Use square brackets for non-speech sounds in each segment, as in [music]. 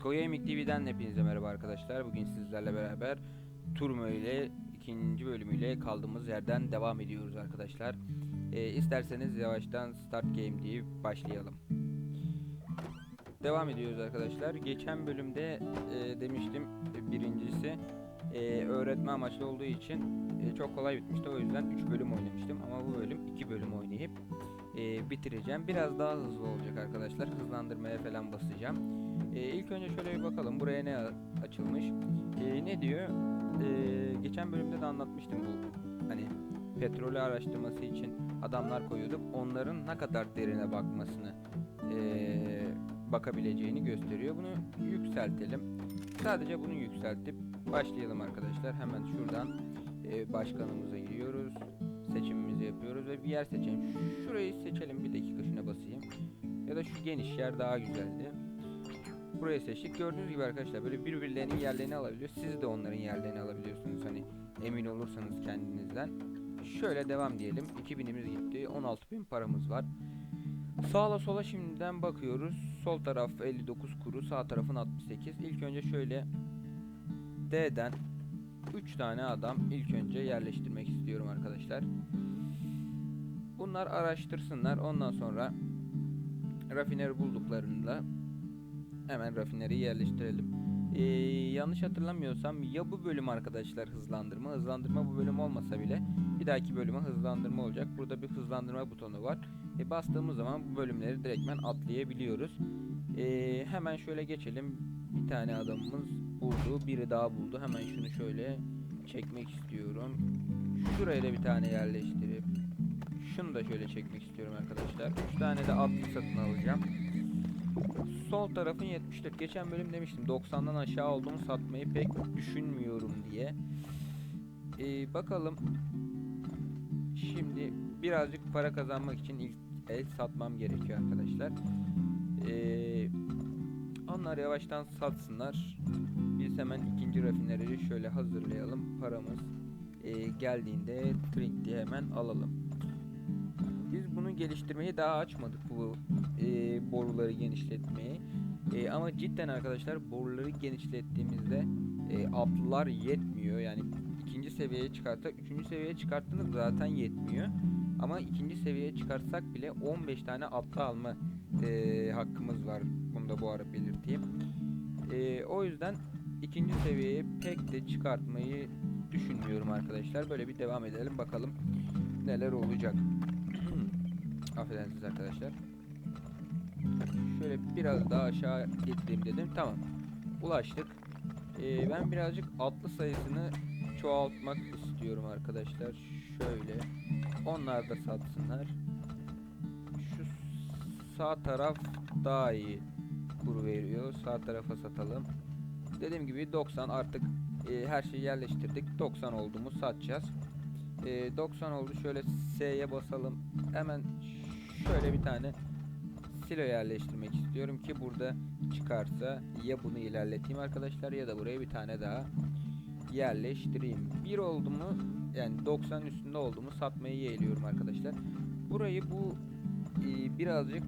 Disco Gaming TV'den hepinize merhaba arkadaşlar. Bugün sizlerle beraber Turmo ile ikinci bölümüyle kaldığımız yerden devam ediyoruz arkadaşlar. Ee, isterseniz yavaştan Start Game deyip başlayalım. Devam ediyoruz arkadaşlar. Geçen bölümde e, demiştim e, birincisi e, öğretme amaçlı olduğu için e, çok kolay bitmişti. O yüzden 3 bölüm oynamıştım ama bu bölüm 2 bölüm oynayıp e, bitireceğim. Biraz daha hızlı olacak arkadaşlar. Hızlandırmaya falan basacağım. E, ilk önce şöyle bir bakalım buraya ne açılmış. E, ne diyor? E, geçen bölümde de anlatmıştım bu. Hani petrolü araştırması için adamlar koyuyorduk. Onların ne kadar derine bakmasını e, bakabileceğini gösteriyor. Bunu yükseltelim. Sadece bunu yükseltip başlayalım arkadaşlar. Hemen şuradan e, başkanımıza giriyoruz. Seçimimizi yapıyoruz ve bir yer seçelim. Şurayı seçelim. Bir dakika şuna basayım. Ya da şu geniş yer daha güzeldi. Burayı seçtik. Gördüğünüz gibi arkadaşlar böyle birbirlerinin yerlerini alabiliyor. Siz de onların yerlerini alabiliyorsunuz. Hani emin olursanız kendinizden. Şöyle devam diyelim. 2000'imiz gitti. 16.000 paramız var. Sağla sola şimdiden bakıyoruz. Sol taraf 59 kuru, sağ tarafın 68. İlk önce şöyle D'den 3 tane adam ilk önce yerleştirmek istiyorum arkadaşlar. Bunlar araştırsınlar. Ondan sonra rafineri bulduklarında hemen rafineri yerleştirelim. Ee, yanlış hatırlamıyorsam ya bu bölüm arkadaşlar hızlandırma. Hızlandırma bu bölüm olmasa bile bir dahaki bölüme hızlandırma olacak. Burada bir hızlandırma butonu var. E, bastığımız zaman bu bölümleri direktmen atlayabiliyoruz. Ee, hemen şöyle geçelim. Bir tane adamımız buldu. Biri daha buldu. Hemen şunu şöyle çekmek istiyorum. Şuraya da bir tane yerleştirip şunu da şöyle çekmek istiyorum arkadaşlar. 3 tane de atlı satın alacağım. Sol tarafın 74. Geçen bölüm demiştim 90'dan aşağı olduğumu satmayı pek düşünmüyorum diye. Ee, bakalım. Şimdi birazcık para kazanmak için ilk el satmam gerekiyor arkadaşlar. Ee, onlar yavaştan satsınlar. Biz hemen ikinci rafineriyi şöyle hazırlayalım. Paramız e, geldiğinde trink diye hemen alalım. Bunu geliştirmeyi daha açmadık bu e, boruları genişletmeyi. E, ama cidden arkadaşlar boruları genişlettiğimizde e, atlılar yetmiyor. Yani ikinci seviyeye çıkartsak üçüncü seviyeye çıkarttığınız zaten yetmiyor. Ama ikinci seviyeye çıkartsak bile 15 tane atlı alma e, hakkımız var. Bunu da bu ara belirteyim. E, o yüzden ikinci seviyeye pek de çıkartmayı düşünmüyorum arkadaşlar. Böyle bir devam edelim bakalım neler olacak. Affedersiniz arkadaşlar. Şöyle biraz daha aşağı getireyim dedim. Tamam. Ulaştık. Ee, ben birazcık atlı sayısını çoğaltmak istiyorum arkadaşlar. Şöyle. Onlar da satsınlar. Şu sağ taraf daha iyi kuru veriyor. Sağ tarafa satalım. Dediğim gibi 90 artık e, her şeyi yerleştirdik. 90 oldu mu satacağız. E, 90 oldu. Şöyle S'ye basalım. Hemen şöyle bir tane silo yerleştirmek istiyorum ki burada çıkarsa ya bunu ilerleteyim arkadaşlar ya da buraya bir tane daha yerleştireyim. Bir oldu mu yani 90 üstünde oldu mu satmayı yeğliyorum arkadaşlar. Burayı bu e, birazcık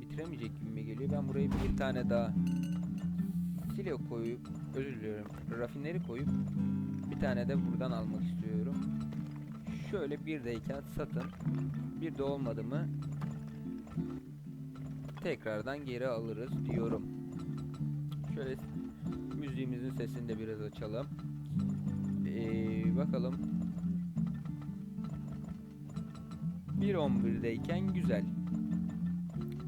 bitiremeyecek gibi geliyor. Ben buraya bir tane daha silo koyup özür diliyorum rafineri koyup bir tane de buradan almak istiyorum. Şöyle birdeyken satın. Bir de olmadı mı tekrardan geri alırız diyorum. Şöyle müziğimizin sesini de biraz açalım. Ee, bakalım. 1.11'deyken güzel.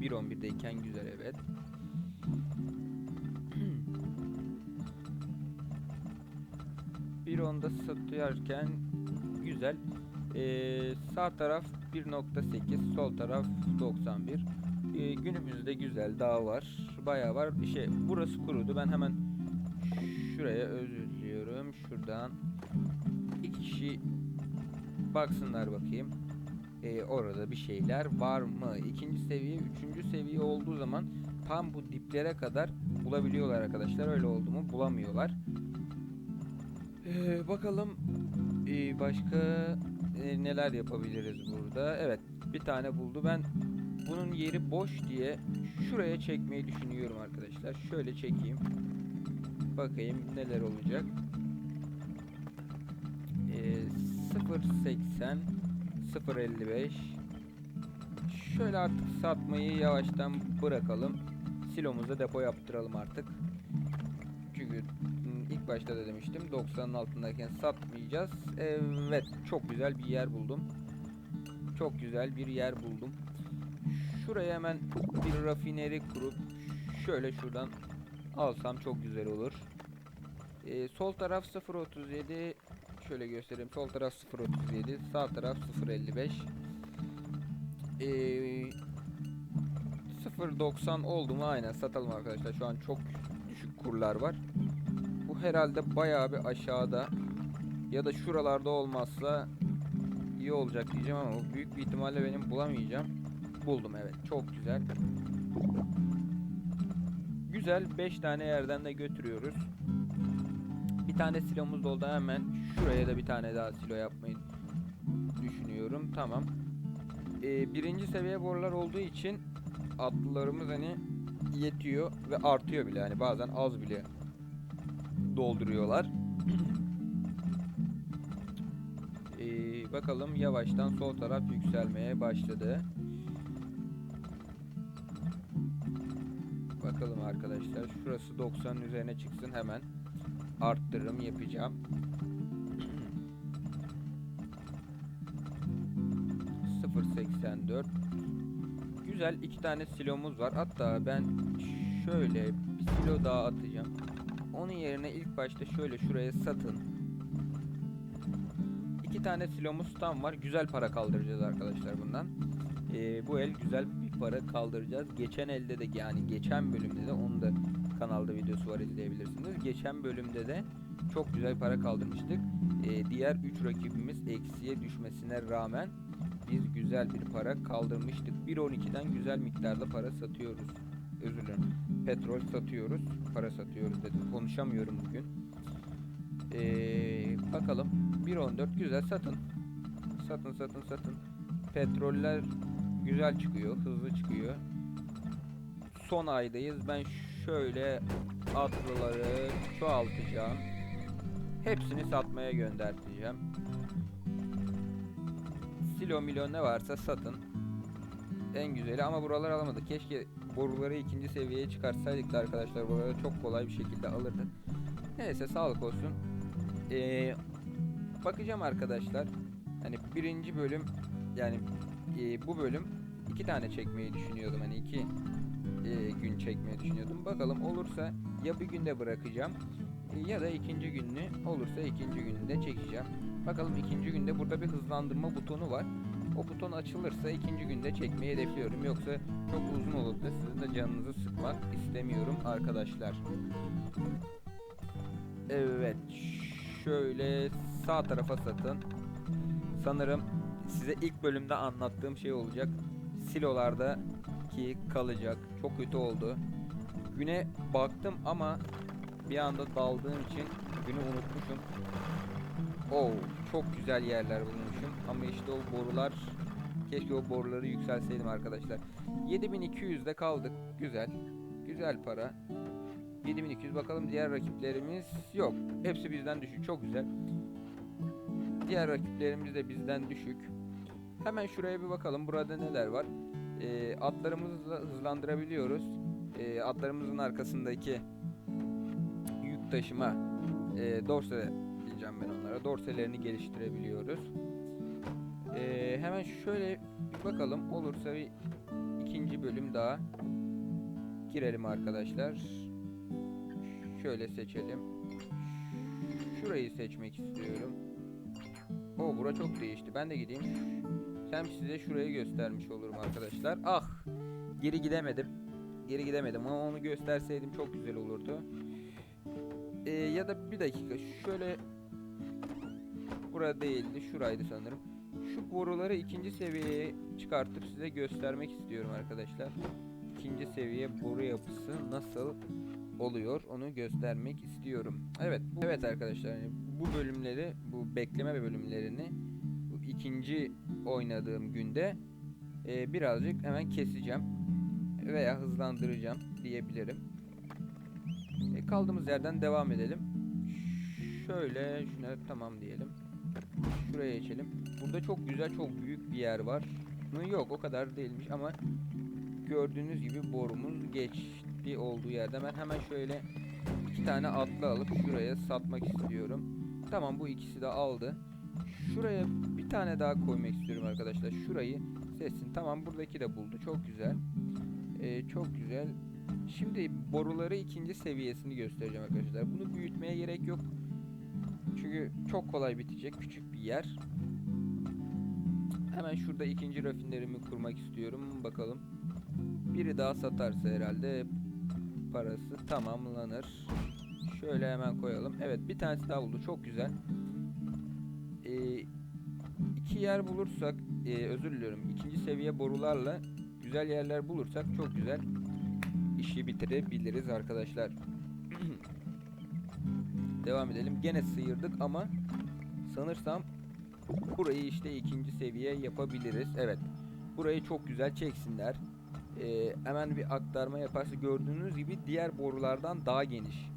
1.11'deyken güzel evet. [clears throat] Bir onda satıyorken güzel. Ee, sağ taraf 1.8, sol taraf 91. Ee, günümüzde güzel daha var. Bayağı var. Bir şey burası kurudu. Ben hemen şuraya özür diliyorum. Şuradan iki kişi baksınlar bakayım. Ee, orada bir şeyler var mı? İkinci seviye, üçüncü seviye olduğu zaman tam bu diplere kadar bulabiliyorlar arkadaşlar. Öyle oldu mu bulamıyorlar. Ee, bakalım ee, başka e, neler yapabiliriz burada. Evet bir tane buldu. Ben bunun yeri boş diye şuraya çekmeyi düşünüyorum arkadaşlar. Şöyle çekeyim. Bakayım neler olacak. Ee, 0.80 0.55 Şöyle artık satmayı yavaştan bırakalım. Silomuza depo yaptıralım artık. Çünkü hmm, ilk başta da demiştim 90'ın altındayken satmayacağız. Evet çok güzel bir yer buldum. Çok güzel bir yer buldum. Şuraya hemen bir rafineri kurup şöyle şuradan alsam çok güzel olur. Ee, sol taraf 0.37 şöyle göstereyim. Sol taraf 0.37 sağ taraf 0.55 ee, 0.90 oldu mu aynen satalım arkadaşlar. Şu an çok düşük kurlar var. Bu herhalde bayağı bir aşağıda ya da şuralarda olmazsa iyi olacak diyeceğim ama büyük bir ihtimalle benim bulamayacağım. Buldum evet. Çok güzel. Güzel 5 tane yerden de götürüyoruz. Bir tane silomuz doldu hemen şuraya da bir tane daha silo yapmayı düşünüyorum. Tamam. Ee, birinci seviye borular olduğu için atlılarımız hani yetiyor ve artıyor bile yani bazen az bile dolduruyorlar. [clears throat] bakalım yavaştan sol taraf yükselmeye başladı. Bakalım arkadaşlar şurası 90'ın üzerine çıksın hemen arttırım yapacağım. [clears throat] ...0.84... Güzel iki tane silomuz var. Hatta ben şöyle bir silo daha atacağım. Onun yerine ilk başta şöyle şuraya satın. İki tane silomuz tam var. Güzel para kaldıracağız arkadaşlar bundan. Ee, bu el güzel bir para kaldıracağız. Geçen elde de yani geçen bölümde de onu da kanalda videosu var izleyebilirsiniz. Geçen bölümde de çok güzel para kaldırmıştık. Ee, diğer 3 rakibimiz eksiye düşmesine rağmen biz güzel bir para kaldırmıştık. 1.12'den güzel miktarda para satıyoruz. Özür dilerim. Petrol satıyoruz. Para satıyoruz dedim. Konuşamıyorum bugün. Ee, bakalım. 1.14 güzel satın. Satın satın satın. Petroller güzel çıkıyor. Hızlı çıkıyor. Son aydayız. Ben şöyle atlıları çoğaltacağım. Hepsini satmaya gönderteceğim. Silo milyon ne varsa satın. En güzeli ama buraları alamadık. Keşke boruları ikinci seviyeye çıkarsaydık da arkadaşlar buraları çok kolay bir şekilde alırdık. Neyse sağlık olsun. Ee, bakacağım arkadaşlar. Hani birinci bölüm yani e, bu bölüm iki tane çekmeyi düşünüyordum. Hani iki e, gün çekmeyi düşünüyordum. Bakalım olursa ya bir günde bırakacağım e, ya da ikinci gününü olursa ikinci gününde çekeceğim. Bakalım ikinci günde burada bir hızlandırma butonu var. O buton açılırsa ikinci günde çekmeyi hedefliyorum. Yoksa çok uzun olup da sizin de canınızı sıkmak istemiyorum arkadaşlar. Evet. Şöyle sağ tarafa satın. Sanırım size ilk bölümde anlattığım şey olacak. Silolarda ki kalacak. Çok kötü oldu. Güne baktım ama bir anda daldığım için günü unutmuşum. Oo, çok güzel yerler bulmuşum ama işte o borular keşke o boruları yükselseydim arkadaşlar. 7200'de kaldık. Güzel. Güzel para. 7200 bakalım diğer rakiplerimiz yok. Hepsi bizden düşük. Çok güzel. Diğer rakiplerimiz de bizden düşük. Hemen şuraya bir bakalım. Burada neler var? Ee, atlarımızı hızlandırabiliyoruz. Ee, atlarımızın arkasındaki yük taşıma e, dorse diyeceğim ben onlara. Dorselerini geliştirebiliyoruz. Ee, hemen şöyle bir bakalım. Olursa bir ikinci bölüm daha girelim arkadaşlar. Şöyle seçelim. Şurayı seçmek istiyorum. O bura çok değişti. Ben de gideyim. Hem size şurayı göstermiş olurum arkadaşlar. Ah! Geri gidemedim. Geri gidemedim ama onu gösterseydim çok güzel olurdu. Ee, ya da bir dakika şöyle Burada değildi. Şuraydı sanırım. Şu boruları ikinci seviyeye çıkartıp size göstermek istiyorum arkadaşlar. İkinci seviye boru yapısı nasıl oluyor onu göstermek istiyorum. Evet, bu, evet arkadaşlar bu bölümleri, bu bekleme bölümlerini bu ikinci oynadığım günde e, birazcık hemen keseceğim veya hızlandıracağım diyebilirim. E, kaldığımız yerden devam edelim. Şöyle şuna tamam diyelim. Şuraya geçelim. Burada çok güzel çok büyük bir yer var. Yok o kadar değilmiş ama gördüğünüz gibi borumuz geçti olduğu yerde. Ben hemen şöyle iki tane atlı alıp şuraya satmak istiyorum. Tamam bu ikisi de aldı. Şuraya bir tane daha koymak istiyorum arkadaşlar. Şurayı seçsin. Tamam buradaki de buldu. Çok güzel. Ee, çok güzel. Şimdi boruları ikinci seviyesini göstereceğim arkadaşlar. Bunu büyütmeye gerek yok. Çünkü çok kolay bitecek. Küçük bir yer. Hemen şurada ikinci rafinerimi kurmak istiyorum. Bakalım. Biri daha satarsa herhalde parası tamamlanır. Şöyle hemen koyalım. Evet bir tanesi daha buldu. Çok güzel. Ee, iki yer bulursak e, özür diliyorum. ikinci seviye borularla güzel yerler bulursak çok güzel işi bitirebiliriz arkadaşlar. [clears throat] Devam edelim. Gene sıyırdık ama sanırsam burayı işte ikinci seviye yapabiliriz. Evet. Burayı çok güzel çeksinler. Ee, hemen bir aktarma yaparsa gördüğünüz gibi diğer borulardan daha geniş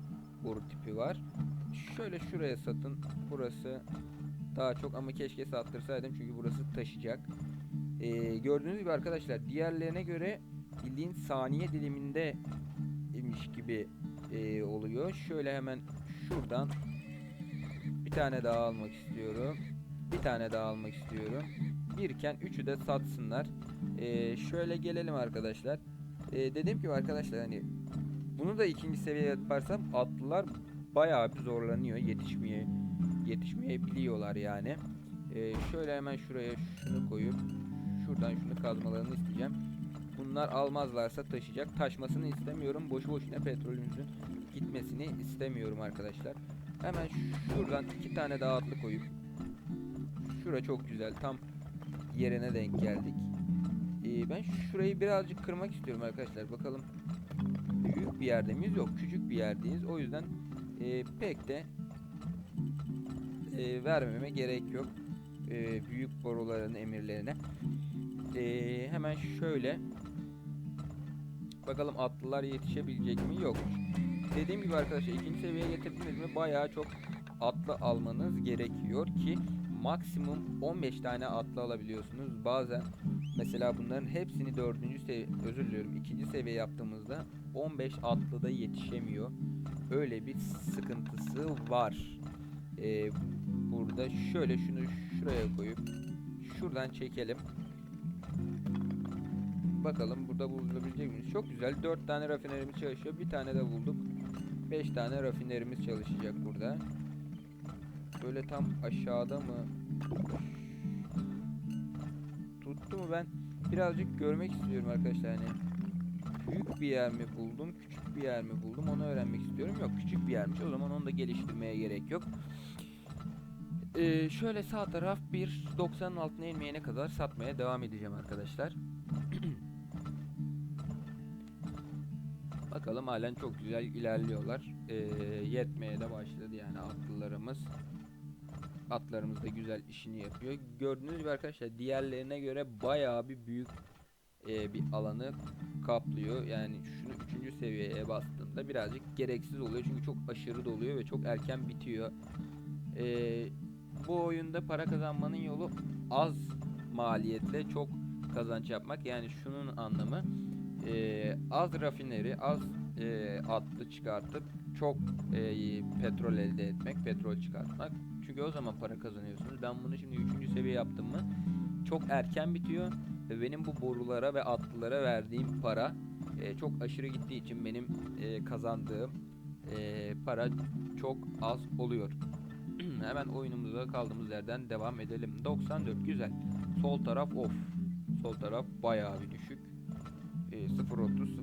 boru tipi var. Şöyle şuraya satın. Burası daha çok ama keşke sattırsaydım çünkü burası taşıyacak. Ee, gördüğünüz gibi arkadaşlar diğerlerine göre bildiğin saniye diliminde imiş gibi e, oluyor. Şöyle hemen şuradan bir tane daha almak istiyorum. Bir tane daha almak istiyorum. Birken üçü de satsınlar. Ee, şöyle gelelim arkadaşlar. Ee, dediğim gibi arkadaşlar hani bunu da ikinci seviye yaparsam atlılar bayağı bir zorlanıyor. Yetişmeye yetişmeyebiliyorlar yani. Ee, şöyle hemen şuraya şunu koyup şuradan şunu kazmalarını isteyeceğim. Bunlar almazlarsa taşıyacak. Taşmasını istemiyorum. Boşu boşuna petrolümüzün gitmesini istemiyorum arkadaşlar. Hemen şuradan iki tane daha atlı koyup Şura çok güzel. Tam yerine denk geldik. Ee, ben şurayı birazcık kırmak istiyorum arkadaşlar. Bakalım büyük bir yerde miyiz? Yok küçük bir yerdeyiz. O yüzden e, pek de e, vermeme gerek yok. E, büyük boruların emirlerine. E, hemen şöyle bakalım atlılar yetişebilecek mi? Yok. Dediğim gibi arkadaşlar ikinci seviyeye getirdiniz mi bayağı çok atlı almanız gerekiyor ki maksimum 15 tane atlı alabiliyorsunuz. Bazen mesela bunların hepsini dördüncü seviye özür diliyorum ikinci seviye yaptığımızda 15 atlı da yetişemiyor. Öyle bir sıkıntısı var. Ee, burada şöyle şunu şuraya koyup şuradan çekelim. Bakalım burada bulabilecek miyiz? Çok güzel. 4 tane rafinerimiz çalışıyor. Bir tane de bulduk. 5 tane rafinerimiz çalışacak burada. Böyle tam aşağıda mı? Birazcık görmek istiyorum arkadaşlar hani. Büyük bir yer mi buldum, küçük bir yer mi buldum onu öğrenmek istiyorum. Yok küçük bir yermiş o zaman onu da geliştirmeye gerek yok. Ee, şöyle sağ taraf bir 90'ın altına inmeyene kadar satmaya devam edeceğim arkadaşlar. [clears throat] Bakalım halen çok güzel ilerliyorlar. Ee, yetmeye de başladı yani atlılarımız. Atlarımız da güzel işini yapıyor. Gördüğünüz gibi arkadaşlar diğerlerine göre bayağı bir büyük e, bir alanı kaplıyor. Yani şunu 3. seviyeye bastığımda birazcık gereksiz oluyor. Çünkü çok aşırı doluyor ve çok erken bitiyor. Ee, bu oyunda para kazanmanın yolu az maliyetle çok kazanç yapmak. Yani şunun anlamı e, az rafineri, az e, atlı çıkartıp çok e, petrol elde etmek, petrol çıkartmak. Çünkü o zaman para kazanıyorsunuz. Ben bunu şimdi 3. seviye yaptım mı çok erken bitiyor ve benim bu borulara ve atlılara verdiğim para e, çok aşırı gittiği için benim e, kazandığım e, para çok az oluyor. [clears throat] Hemen oyunumuza kaldığımız yerden devam edelim. 94 güzel. Sol taraf off. Sol taraf bayağı bir düşük. E, 0.30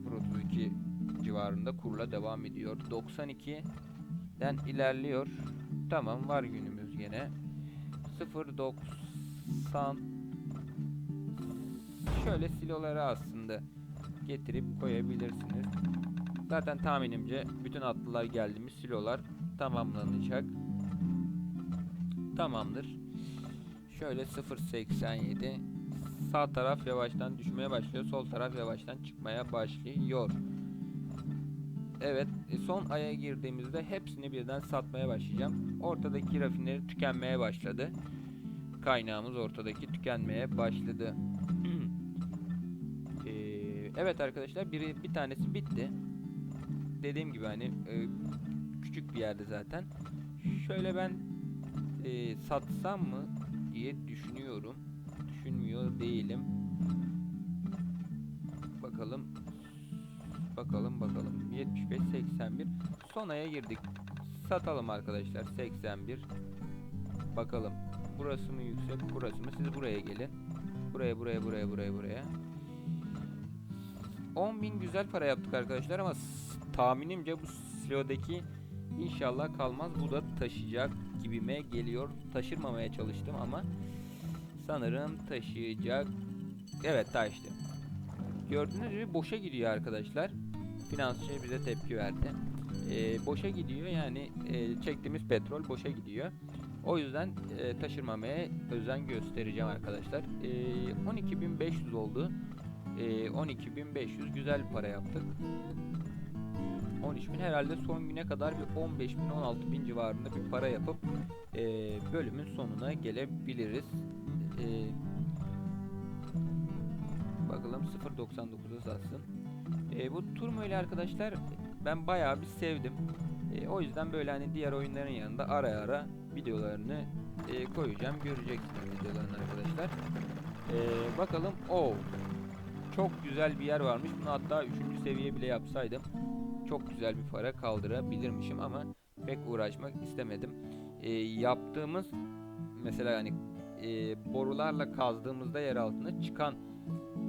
0.32 civarında kurla devam ediyor. 92'den ilerliyor. Tamam var günümüz gene. 0.90 şöyle siloları aslında getirip koyabilirsiniz. Zaten tahminimce bütün atlılar geldiğimiz silolar tamamlanacak. Tamamdır. Şöyle 0.87 sağ taraf yavaştan düşmeye başlıyor. Sol taraf yavaştan çıkmaya başlıyor. Evet e, son aya girdiğimizde hepsini birden satmaya başlayacağım. Ortadaki rafineri tükenmeye başladı. Kaynağımız ortadaki tükenmeye başladı. Ee, [clears throat] evet arkadaşlar biri bir tanesi bitti. Dediğim gibi hani e, küçük bir yerde zaten. Şöyle ben e, satsam mı diye düşünüyorum. Düşünmüyor değilim. Bakalım. Bakalım bakalım. 75 81. Son aya girdik. Satalım arkadaşlar 81. Bakalım. Burası mı yüksek, burası mı? Siz buraya gelin. Buraya, buraya, buraya, buraya, buraya. 10.000 güzel para yaptık arkadaşlar ama tahminimce bu silodaki inşallah kalmaz. Bu da taşıyacak gibime geliyor. Taşırmamaya çalıştım ama sanırım taşıyacak. Evet taştı. Gördüğünüz gibi boşa gidiyor arkadaşlar. Finansçı bize tepki verdi. Ee, boşa gidiyor yani e, çektiğimiz petrol boşa gidiyor. O yüzden e, taşırmamaya özen göstereceğim arkadaşlar. E, 12.500 oldu. E, 12.500 güzel bir para yaptık. 13.000 herhalde son güne kadar bir 15.000 16.000 civarında bir para yapıp e, bölümün sonuna gelebiliriz. E, bakalım 0.99'a satsın. E, bu turmo ile arkadaşlar ben bayağı bir sevdim. E, o yüzden böyle hani diğer oyunların yanında ara ara videolarını e, koyacağım. Göreceksiniz videolarını arkadaşlar. E, bakalım. o Çok güzel bir yer varmış. Bunu hatta 3. seviye bile yapsaydım çok güzel bir para kaldırabilirmişim ama pek uğraşmak istemedim. E, yaptığımız mesela hani e, borularla kazdığımızda yer altına çıkan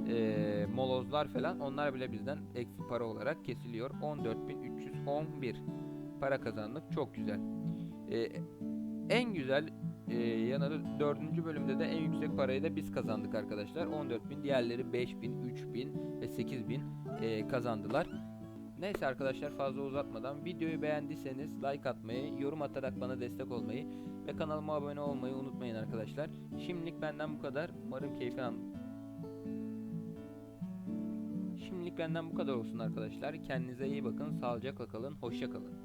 e, molozlar falan onlar bile bizden eksi para olarak kesiliyor. 14.311 para kazandık. Çok güzel. E, en güzel e, yanı dördüncü bölümde de en yüksek parayı da biz kazandık arkadaşlar. 14.000 diğerleri 5.000, 3.000 ve 8.000 e, kazandılar. Neyse arkadaşlar fazla uzatmadan videoyu beğendiyseniz like atmayı, yorum atarak bana destek olmayı ve kanalıma abone olmayı unutmayın arkadaşlar. Şimdilik benden bu kadar. Umarım keyifli benden bu kadar olsun arkadaşlar. Kendinize iyi bakın. Sağlıcakla kalın. Hoşça kalın.